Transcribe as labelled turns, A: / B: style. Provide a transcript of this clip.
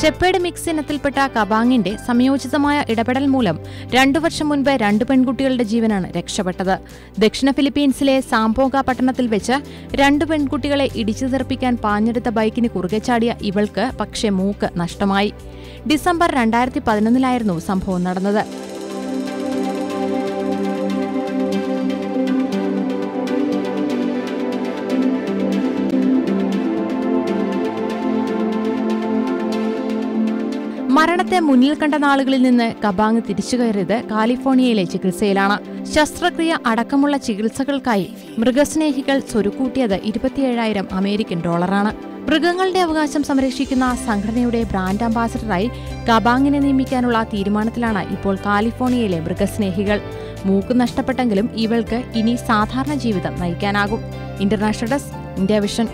A: Shepherd mix ഇനത്തിൽപ്പെട്ട കബാങ്ങിന്റെ സംയോജിതമായ ഇടപെടൽ മൂലം രണ്ടു വർഷം മുൻപ് രണ്ട് പെൺകുട്ടികളുടെ ജീവനാണ് രക്ഷപ്പെട്ടത്. ദക്ഷിണ ഫിലിപ്പീൻസിലെ സാംപോക പട്ടണത്തിൽ വെച്ച് രണ്ട് പെൺകുട്ടികളെ ഇടിച്ചു തെറിപ്പിക്കാൻ പാഞ്ഞെടുത്ത ബൈക്കിന് കുറുകെ ചാടിയ ഇവൾക്ക് പക്ഷേ മൂക്ക് നഷ്ടമായി. ഡിസംബർ രണ്ടായിരത്തി പതിനൊന്നിലായിരുന്നു സംഭവം നടന്നത്. മരണത്തെ മുന്നിൽ കണ്ട നാളുകളിൽ നിന്ന് കബാങ് തിരിച്ചു കയറിയത് കാലിഫോർണിയയിലെ ചികിത്സയിലാണ്. ശസ്ത്രക്രിയ അടക്കമുള്ള ചികിത്സകൾക്കായി മൃഗസ്നേഹികൾ സ്വരുക്കൂട്ടിയത് ഇരുപത്തിയേഴായിരം അമേരിക്കൻ ഡോളറാണ്. മൃഗങ്ങളുടെ അവകാശം സംരക്ഷിക്കുന്ന സംഘടനയുടെ ബ്രാൻഡ് അംബാസഡറായി കബാങ്ങിനെ നിയമിക്കാനുള്ള തീരുമാനത്തിലാണ് ഇപ്പോൾ കാലിഫോർണിയയിലെ മൃഗസ്നേഹികൾ. മൂക്ക് നഷ്ടപ്പെട്ടെങ്കിലും ഇവൾക്ക് ഇനി സാധാരണ ജീവിതം നയിക്കാനാകും. International desk India vision.